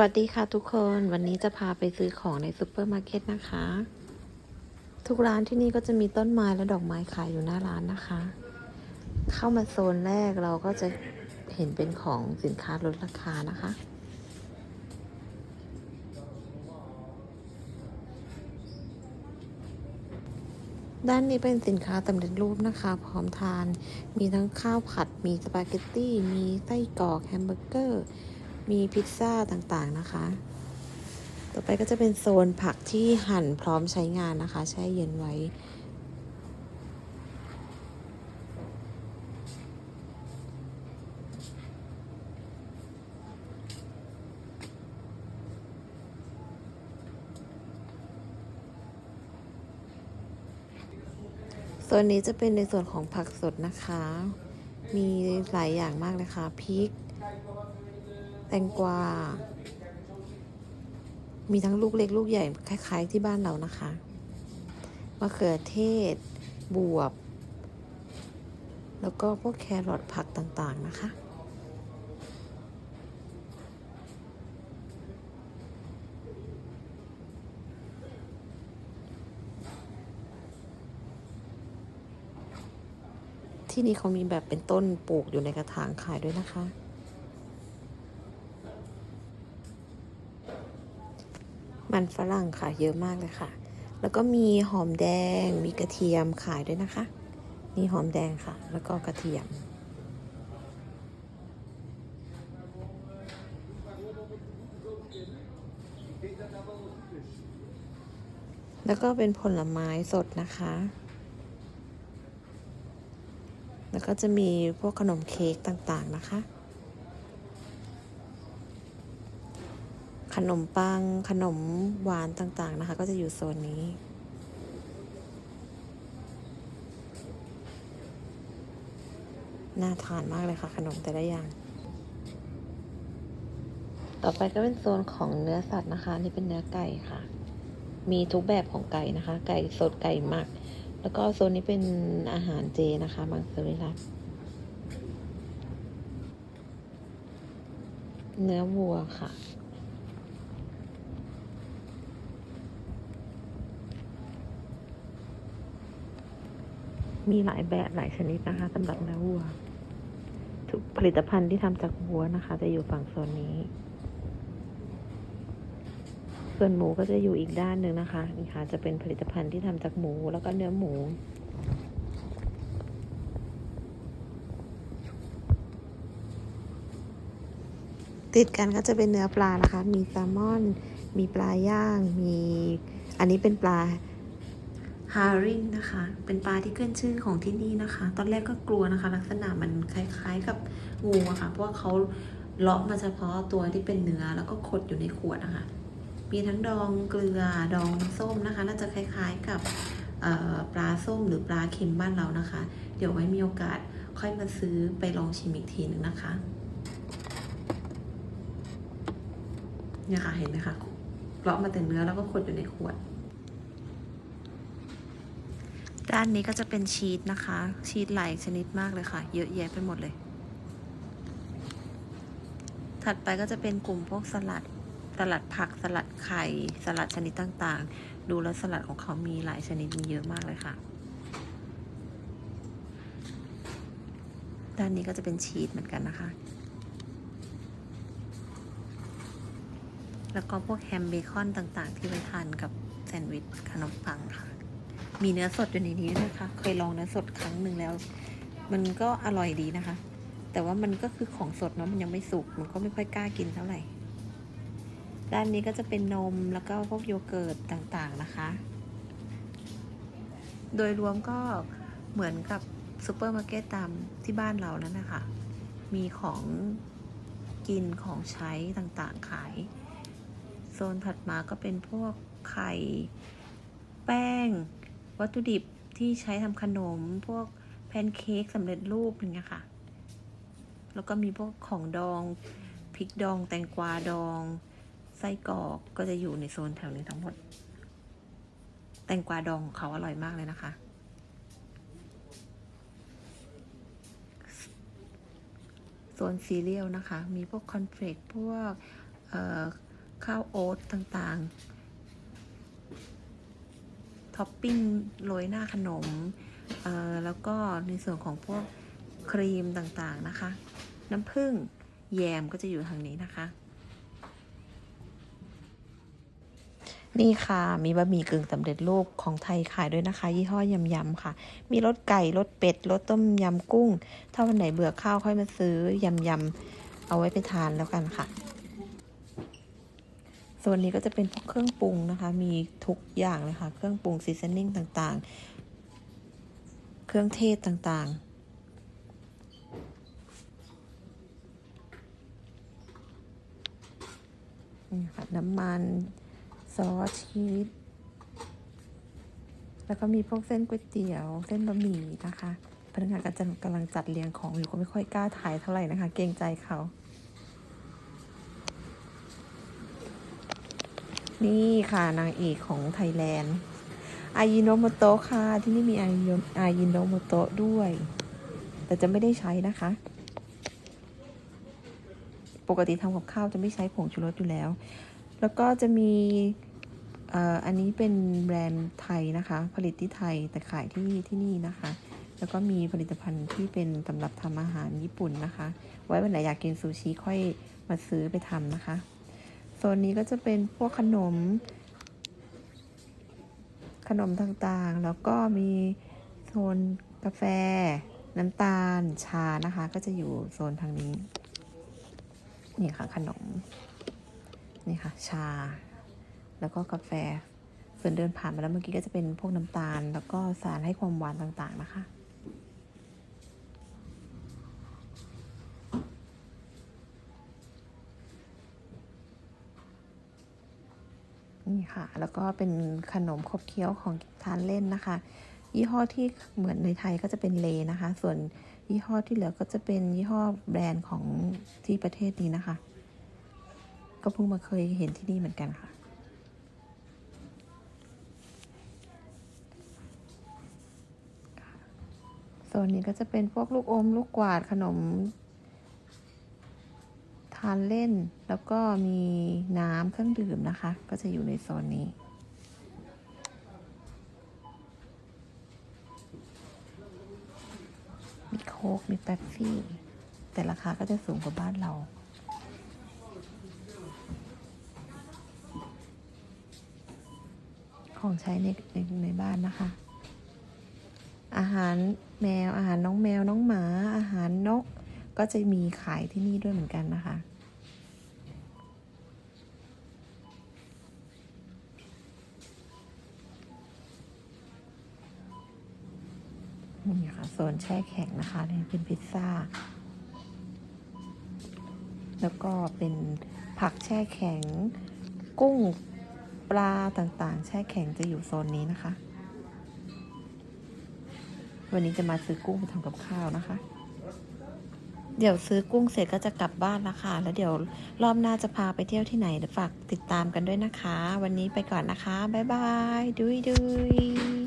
วัสดีค่ะทุกคนวันนี้จะพาไปซื้อของในซูเปอร์มาร์เก็ตนะคะ ทุกร้านที่นี่ก็จะมีต้นไม้และดอกไม้ขายอยู่หน้าร้านนะคะ เข้ามาโซนแรกเราก็จะเห็นเป็นของสินค้าลดราคานะคะ ด้านนี้เป็นสินค้าสำเร็จรูปนะคะ พร้อมทาน มีทั้งข้าวผัด มีสปาเกตตี้ มีไส้กรอกแฮมเบอร์เกอร์ มีพิซซ่าต่างๆนะคะ ต่อไปก็จะเป็นโซนผักที่หั่นพร้อมใช้งานนะคะ แช่เย็นไว้ โซนนี้จะเป็นในส่วนของผักสดนะคะ มีหลายอย่างมากเลยค่ะพริก ตงกวา มีทั้งลูกเล็กลูกใหญ่คล้าย ๆ ที่บ้านเรานะคะมะเขือเทศ บวบ แล้วก็พวกแครอทผักต่างๆนะคะ ที่นี่เขามีแบบเป็นต้นปลูกอยู่ในกระถางขายด้วยนะคะ มันฝรั่งค่ะเยอะมากเลยค่ะ แล้วก็มีหอมแดง มีกระเทียมขายด้วยนะคะ นี่หอมแดงค่ะ แล้วก็กระเทียม แล้วก็เป็นผลไม้สดนะคะ แล้วก็จะมีพวกขนมเค้กต่างๆนะคะ ขนมปัง ขนมหวานต่างๆนะคะ ก็จะอยู่โซนนี้ น่าทานมากเลยค่ะ ขนมแต่ละอย่าง ต่อไปก็เป็นโซนของเนื้อสัตว์นะคะ นี่เป็นเนื้อไก่ค่ะ มีทุกแบบของไก่นะคะ ไก่สดไก่หมัก แล้วก็โซนนี้เป็นอาหารเจนะคะมังสวิรัตเนื้อวัวค่ะ มีหลายแบบหลายชนิดนะคะสำหรับเนื้อวัว ทุกผลิตภัณฑ์ที่ทำจากวัวนะคะ จะอยู่ฝั่งโซนนี้ ส่วนหมูก็จะอยู่อีกด้านหนึ่งนะคะ นี่ค่ะ จะเป็นผลิตภัณฑ์ที่ทำจากหมูแล้วก็เนื้อหมูติดกันก็จะเป็นเนื้อปลานะคะ มีแซลมอน มีปลาย่าง มี อันนี้เป็นปลา ฮาริงนะคะ เป็นปลาที่ขึ้นชื่อของที่นี่นะคะ ตอนแรกก็กลัวนะคะ ลักษณะมันคล้ายๆกับงูอะค่ะ เพราะว่าเขาเลาะมาเฉพาะตัวที่เป็นเนื้อแล้วก็ขดอยู่ในขวดนะคะ มีทั้งดองเกลือดองน้ำส้มนะคะ น่าจะคล้ายๆกับปลาส้มหรือปลาเค็มบ้านเรานะคะ เดี๋ยวไว้มีโอกาสค่อยมาซื้อไปลองชิมอีกทีหนึ่งนะคะเนี่ยค่ะเห็นไหมคะเลาะมาแต่เนื้อแล้วก็ขดอยู่ในขวด ด้านนี้ก็จะเป็นชีสนะคะ ชีสหลายชนิดมากเลยค่ะ เยอะแยะไปหมดเลย ถัดไปก็จะเป็นกลุ่มพวกสลัด สลัดผัก สลัดไข่ สลัดชนิดต่างๆ ดูแล้วสลัดของเขามีหลายชนิดมีเยอะมากเลยค่ะ ด้านนี้ก็จะเป็นชีสเหมือนกันนะคะ แล้วก็พวกแฮมเบคอนต่างๆ ที่ไว้ทานกับแซนด์วิชขนมปังค่ะ มีเนื้อสดอยู่ในนี้นะคะ เคยลองเนื้อสดครั้งหนึ่งแล้ว มันก็อร่อยดีนะคะ แต่ว่ามันก็คือของสดเนาะมันยังไม่สุกมันก็ไม่ค่อยกล้ากินเท่าไหร่ด้านนี้ก็จะเป็นนมแล้วก็พวกโยเกิร์ตต่างๆนะคะ โดยรวมก็เหมือนกับซูเปอร์มาร์เก็ตตามที่บ้านเรานั่นนะคะ มีของกินของใช้ต่างๆขาย โซนถัดมาก็เป็นพวกไข่ แป้ง วัตถุดิบที่ใช้ทำขนม พวกแพนเค้กสำเร็จรูปอย่างเงี้ยค่ะ แล้วก็มีพวกของดองพริกดองแตงกวาดอง ไส้กรอกก็จะอยู่ในโซนแถวนี้ทั้งหมด แตงกวาดองของเขาอร่อยมากเลยนะคะ โซนซีเรียลนะคะ มีพวกคอนเฟลกพวกข้าวโอ๊ตต่างๆ ท็อปปิ้งโรยหน้าขนมเอ่อแล้วก็ในส่วนของพวกครีมต่างๆนะคะ น้ำผึ้งแยมก็จะอยู่ทางนี้นะคะ นี่ค่ะ มีบะหมี่กึ่งสำเร็จรูปของไทยขายด้วยนะคะ ยี่ห้อยำยำค่ะ มีรสไก่รสเป็ดรสต้มยำกุ้ง ถ้าวันไหนเบื่อข้าวค่อยมาซื้อยำยำเอาไว้ไปทานแล้วกันค่ะ ส่วนนี้ก็จะเป็นพวกเครื่องปรุงนะคะ มีทุกอย่างเลยค่ะ เครื่องปรุงซีซันนิ่งต่างๆ เครื่องเทศต่างๆนี่ค่ะน้ำมัน ซอสชีส แล้วก็มีพวกเส้นก๋วยเตี๋ยว เส้นบะหมี่นะคะ พนักงานก็จะกำลังจัดเรียงของอยู่ก็ไม่ค่อยกล้าถ่ายเท่าไหร่นะคะ เกรงใจเขา นี่ค่ะนางเอกของไทยแลนด์อายิโนโมโตะค่ะ ที่นี่มีอายินอายิโนโมโตะด้วย แต่จะไม่ได้ใช้นะคะ ปกติทำกับข้าวจะไม่ใช้ผงชูรสอยู่แล้ว แล้วก็จะมีอันนี้เป็นแบรนด์ไทยนะคะ ผลิตที่ไทยแต่ขายที่ที่นี่นะคะ แล้วก็มีผลิตภัณฑ์ที่เป็นสำหรับทำอาหารญี่ปุ่นนะคะ ไว้วันไหนอยากกินซูชิค่อยมาซื้อไปทำนะคะ นนี้ก็จะเป็นพวกขนม ขนมต่างๆ แล้วก็มีโซนกาแฟ น้ำตาลชานะคะ ก็จะอยู่โซนทางนี้ นี่ค่ะขนม นี่ค่ะ ชา แล้วก็กาแฟส่วนเดินผ่านมาแล้วเมื่อกี้ก็จะเป็นพวกน้ำตาล แล้วก็สารให้ความหวานต่างๆนะคะ นี่ ค่ะ แล้วก็เป็นขนมขบเคี้ยวของทานเล่นนะคะ ยี่ห้อที่เหมือนในไทยก็จะเป็นเลนะคะ ส่วนยี่ห้อที่เหลือก็จะเป็นยี่ห้อแบรนด์ของที่ประเทศนี้นะคะ ก็เพิ่งมาเคยเห็นที่นี่เหมือนกันค่ะโซนนี้ก็จะเป็นพวกลูกอม ลูกกวาดขนมานเล่น แล้วก็มีน้ำเครื่องดื่มนะคะ ก็จะอยู่ในโซนนี้ มีโค้กมีแป๊บซี่ แต่ราคาก็จะสูงกว่าบ้านเราของใช้ในในในบ้านนะคะ อาหารแมวอาหารน้องแมวน้องหมา อาหารนก ก็จะมีขายที่นี่ด้วยเหมือนกันนะคะ นี่ค่ะโซนแช่แข็งนะคะนี่เป็นพิซซ่า แล้วก็เป็นผักแช่แข็ง กุ้งปลาต่างๆ แช่แข็งจะอยู่โซนนี้นะคะ วันนี้จะมาซื้อกุ้งไปทำกับข้าวนะคะ เดี๋ยวซื้อกุ้งเสร็จก็จะกลับบ้านล้วค่ะ แล้วเดี๋ยวรอบหน้าจะพาไปเที่ยวที่ไหนเดี๋ยวฝากติดตามกันด้วยนะคะ วันนี้ไปก่อนนะคะ บ๊ายบาย ดุยดุย